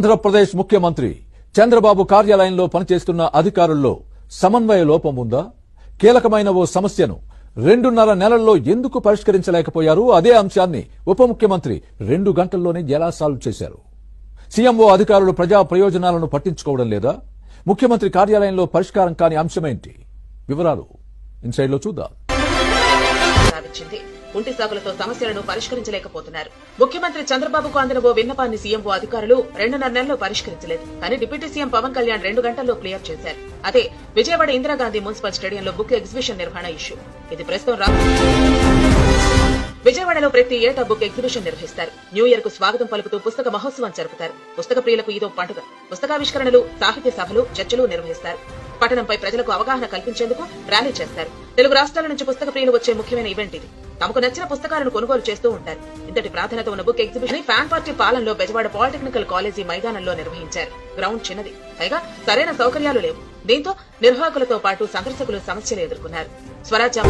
ఆంధ్రప్రదేశ్ ముఖ్యమంత్రి చంద్రబాబు కార్యాలయంలో పనిచేస్తున్న అధికారుల్లో సమన్వయ లోపం ఉందా? కీలకమైన ఓ సమస్యను రెండున్నర నెలల్లో ఎందుకు పరిష్కరించలేకపోయారు? అదే అంశాన్ని ఉప ముఖ్యమంత్రి రెండు గంటల్లోనే ఎలా సాల్వ్ చేశారు. సీఎంఓ అధికారులు ప్రజా ప్రయోజనాలను పట్టించుకోవడం లేదా? ముఖ్యమంత్రి కార్యాలయంలో పరిష్కారం కాని అంశమేంటి? వివరాలు ఇన్సైడ్లో చూద్దాం. ఉంటి సాగులతో సమస్యలను పరిష్కరించలేకపోతున్నారు. ముఖ్యమంత్రి చంద్రబాబుకు అందిన ఓ విన్నపాన్ని సీఎంఓ అధికారులు రెండున్నర నెలలో పరిష్కరించలేదు. కానీ డిప్యూటీ సీఎం పవన్ కళ్యాణ్ రెండు గంటల్లో క్లియర్ చేశారు. అదే విజయవాడ ఇందిరాగాంధీ మున్సిపల్ స్టేడియంలో బుక్ ఎగ్జిబిషన్ నిర్వహణ ఇష్యూ. ఇది ప్రస్తుతం రా విజయవాడలో ప్రతి ఏటా బుక్ ఎగ్జిబిషన్ నిర్వహిస్తారు. న్యూ ఇయర్కు స్వాగతం పలుకుతూ పుస్తక మహోత్సవం జరుపుతారు. పుస్తక ప్రియులకు ఇదో పండుగ. పుస్తకావిష్కరణలు సాహిత్య సభలు చర్చలు నిర్వహిస్తారు. పట్టణంపై ప్రజలకు అవగాహన కల్పించేందుకు ర్యాలీ చేస్తారు. తెలుగు రాష్ట్రాల నుంచి పుస్తక ప్రియులు వచ్చే ముఖ్యమైన ఈవెంట్ ఇది. తమకు నచ్చిన పుస్తకాలను కొనుగోలు చేస్తూ ఉంటారు. ఇంతటి ప్రాధాన్యత ఉన్న బుక్ ఎగ్జిబిషన్ ఫ్యాన్ పార్టీ పాలనలో బెజవాడ పాలిటెక్నికల్ కాలేజీ మైదానంలో నిర్వహించారు. గ్రౌండ్ చిన్నది. పైగా సరైన సౌకర్యాలు లేవు. దీంతో నిర్వాహకులతో పాటు సందర్శకులు సమస్యలు ఎదుర్కొన్నారు. స్వరాజ్యం.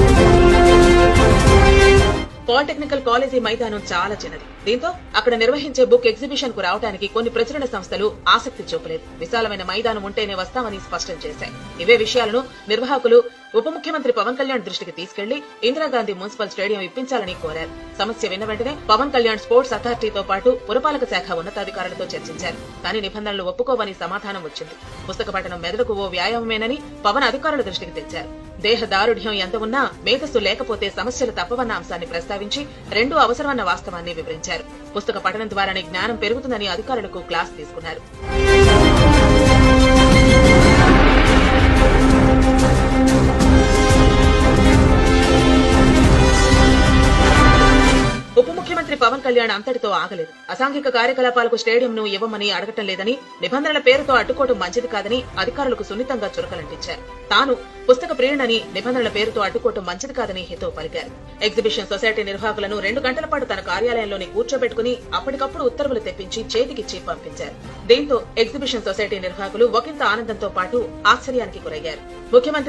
పాలిటెక్నికల్ కాలేజీ మైదానం చాలా చిన్నది. దీంతో అక్కడ నిర్వహించే బుక్ ఎగ్జిబిషన్కు రావడానికి కొన్ని ప్రచురణ సంస్థలు ఆసక్తి చూపలేదు. విశాలమైన మైదానం ఉంటేనే వస్తామని స్పష్టం చేశాయి. ఇవే విషయాలను నిర్వాహకులు ఉప ముఖ్యమంత్రి పవన్ కళ్యాణ్ దృష్టికి తీసుకెళ్ళి ఇందిరాగాంధీ మున్సిపల్ స్టేడియం ఇప్పించాలని కోరారు. సమస్య విన్న వెంటనే పవన్ కళ్యాణ్ స్పోర్ట్స్ అథారిటీతో పాటు పురపాలక శాఖ ఉన్నతాధికారులతో చర్చించారు. కానీ నిబంధనలు ఒప్పుకోవని సమాధానం వచ్చింది. పుస్తక పఠనం మెదడుకు ఓ వ్యాయామమేనని పవన్ అధికారుల దృష్టికి తెచ్చారు. దేహ దారుఢ్యం ఎంత ఉన్నా మేధస్సు లేకపోతే సమస్యలు తప్పవన్న అంశాన్ని ప్రస్తావించి రెండు అవసరమన్న వాస్తవాన్ని వివరించారు. పుస్తక పఠనం ద్వారానే జ్ఞానం పెరుగుతుందని అధికారులకు క్లాస్ తీసుకున్నారు. పవన్ కళ్యాణ్ అంతటితో ఆగలేదు. అసాంఘిక కార్యకలాపాలకు స్టేడియంను ఇవ్వమని అడగటం లేదని నిబంధనల పేరుతో అడ్డుకోవడం మంచిది కాదని అధికారులకు సున్నితంగా చురకలంటించారు. తాను పుస్తక ప్రియుడని నిబంధనల పేరుతో అడ్డుకోవడం మంచిది కాదని హితో పలికారు. ఎగ్జిబిషన్ సొసైటీ నిర్వాహకులను రెండు గంటల పాటు తన కార్యాలయంలోని కూర్చోబెట్టుకుని అప్పటికప్పుడు ఉత్తర్వులు తెప్పించి చేతికిచ్చి పంపించారు. దీంతో ఎగ్జిబిషన్ సొసైటీ నిర్వాహకులు ఒకంత ఆనందంతో పాటు ఆశ్చర్యానికి గురయ్యారు. ముఖ్యమంత్రి